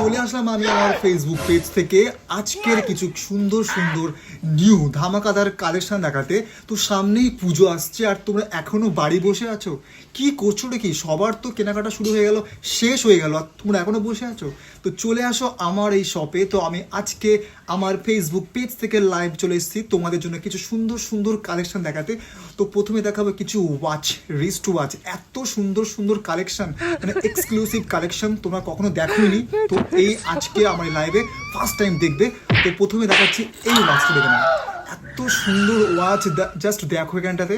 চলে আসলাম আমি আমার ফেসবুক পেজ থেকে। আজকের কিছু সুন্দর সুন্দর নিউ ধামাকাদার কালেকশন দেখাতে। তো সামনেই পুজো আসছে আর তোমরা এখনও বাড়ি বসে আছো? কি করছ কি সবার তো কেনাকাটা শুরু হয়ে গেল, শেষ হয়ে গেল, আর তোমরা এখনও বসে আছো? তো চলে আসো আমার এই শপে তো আমি আজকে আমার ফেসবুক পেজ থেকে লাইভ চলে এসেছি তোমাদের জন্য কিছু সুন্দর সুন্দর কালেকশন দেখাতে। তো প্রথমে দেখাবো কিছু ওয়াচ রিস্ট ওয়াচ এত সুন্দর সুন্দর কালেকশন মানে এক্সক্লুসিভ কালেকশন তোমরা কখনো দেখোনি। তো এই আজকে আমার লাইভে ফার্স্ট টাইম দেখবে। তো প্রথমে দেখাচ্ছি এই ওয়াচটা দেখে নাও। এত সুন্দর ওয়াচ জাস্ট দেখো এখানটাতে।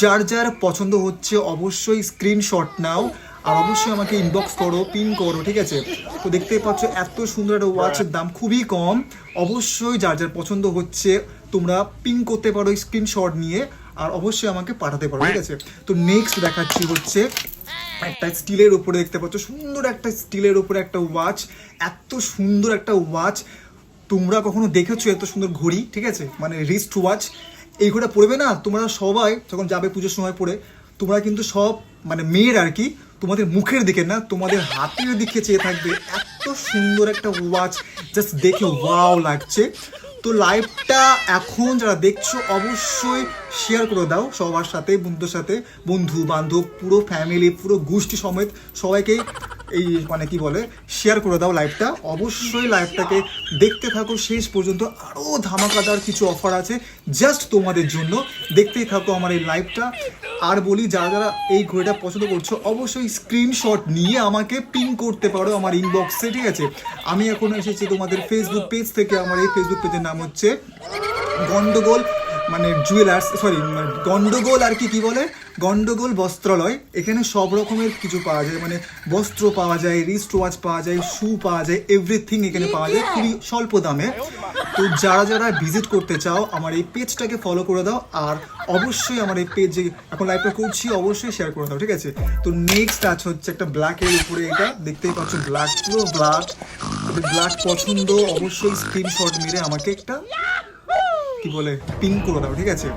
যার যার পছন্দ হচ্ছে অবশ্যই স্ক্রিনশট নাও আর অবশ্যই আমাকে ইনবক্স করো পিন করো ঠিক আছে? তো দেখতেই পাচ্ছ এত সুন্দর একটা ওয়াচের দাম খুবই কম। অবশ্যই যার যার পছন্দ হচ্ছে তোমরা পিন করতে পারো স্ক্রিনশট নিয়ে আর অবশ্যই আমাকে পাঠাতে পারো ঠিক আছে? তো নেক্সট দেখাচ্ছি হচ্ছে একটা স্টিলের উপরে দেখতে পাচ্ছ, সুন্দর একটা স্টিলের উপরে একটা ওয়াচ, এত সুন্দর একটা ওয়াচ। তোমরা কখনো দেখেছ এত সুন্দর ঘড়ি, ঠিক আছে? মানে রিস্ট ওয়াচ এই ঘড়িটা পড়বে না? তোমরা সবাই যখন যাবে পুজোর সময় পরে, তোমরা কিন্তু সব মানে মেয়ের আর কি, তোমাদের মুখের দিকে না, তোমাদের হাতের দিকে চেয়ে থাকবে। এত সুন্দর একটা ওয়াচ জাস্ট দেখে ওয়াও লাগছে। তো লাইভটা এখন যারা দেখছ, অবশ্যই শেয়ার করে দাও সবার সাথে, বন্ধুদের সাথে। বন্ধু বান্ধব পুরো ফ্যামিলি পুরো গোষ্ঠী সমেত সবাইকে এই মানে কি বলে শেয়ার করে দাও লাইভটা অবশ্যই লাইভটাকে দেখতে থাকো। শেষ পর্যন্ত আরও ধামাকাদার কিছু অফার আছে জাস্ট তোমাদের জন্য। দেখতেই থাকো আমার এই লাইভটা আর বলি, যারা যারা এই ঘড়িটা পছন্দ করছ, অবশ্যই স্ক্রিনশট নিয়ে আমাকে পিন করতে পারো আমার ইনবক্সে ঠিক আছে? আমি এখন এসেছি তোমাদের ফেসবুক পেজ থেকে। আমার এই ফেসবুক পেজের নাম হচ্ছে গন্ডগোল মানে জুয়েলার্স সরি গন্ডগোল আর কি কি বলে? গন্ডগোল বস্ত্রালয়, এখানে সব রকমের কিছু পাওয়া যায়। মানে বস্ত্র পাওয়া যায় রিস্ট ওয়াচ পাওয়া যায় শু পাওয়া যায় এভরিথিং এখানে পাওয়া যায়। খুবই স্বল্প দামে। তো যারা যারা ভিজিট করতে চাও, আমার এই পেজটাকে ফলো করে দাও। আর অবশ্যই আমার এই পেজ এখন লাইভটা করছি, অবশ্যই শেয়ার করে দাও, ঠিক আছে? তো নেক্সট আছে হচ্ছে একটা ব্ল্যাকের উপরে এটা। দেখতেই পাচ্ছ ব্ল্যাক পুরো ব্ল্যাক ব্ল্যাক পছন্দ, অবশ্যই স্ক্রিনশট মেরে আমাকে একটা কি বলে পিন করে দাও, ঠিক আছে?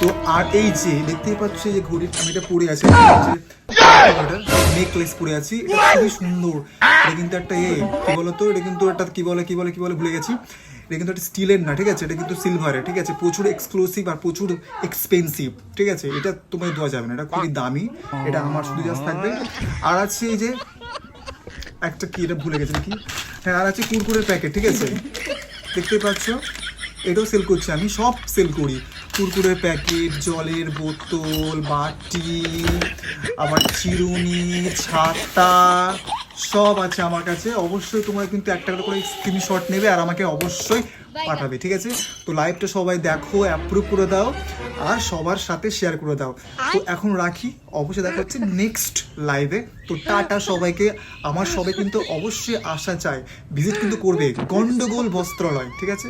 তো আর এই যে, দেখতেই পাচ্ছ যে ঘড়ি আমি এটা পরে আছি নেকলেস পরে আছি, এটা খুবই সুন্দর। এটা কিন্তু একটা এ, কি বলতো, এটা কিন্তু একটা কি বলে কি বলে কি বলে, ভুলে গেছি। এটা কিন্তু একটা স্টিলের না, ঠিক আছে? এটা কিন্তু সিলভারের ঠিক আছে? প্রচুর এক্সক্লুসিভ আর প্রচুর এক্সপেন্সিভ ঠিক আছে? এটা তোমায় দেওয়া যাবে না, এটা খুবই দামি, এটা আমার শুধু জাস্ট থাকবে। আর আছে এই যে, একটা কি, এটা ভুলে গেছে নাকি? হ্যাঁ আর আছে কুরকুরের প্যাকেট ঠিক আছে? দেখতেই পাচ্ছ? এটাও সেল করছি আমি সব সেল করি। কুরকুরের প্যাকেট জলের বোতল বাটি আবার চিরুনি ছাতা সব আছে আমার কাছে। অবশ্যই তোমরা কিন্তু একটা একটা করে স্ক্রিনশট নেবে আর আমাকে অবশ্যই পাঠাবে ঠিক আছে? তো লাইভটা সবাই দেখো অ্যাপ্রুভ করে দাও আর সবার সাথে শেয়ার করে দাও। তো এখন রাখি অবশ্যই দেখা হচ্ছে নেক্সট লাইভে তো টাটা সবাইকে আমার সবাই কিন্তু অবশ্যই আসা চায় ভিজিট কিন্তু করবে গন্ডগোল বস্ত্রালয় ঠিক আছে?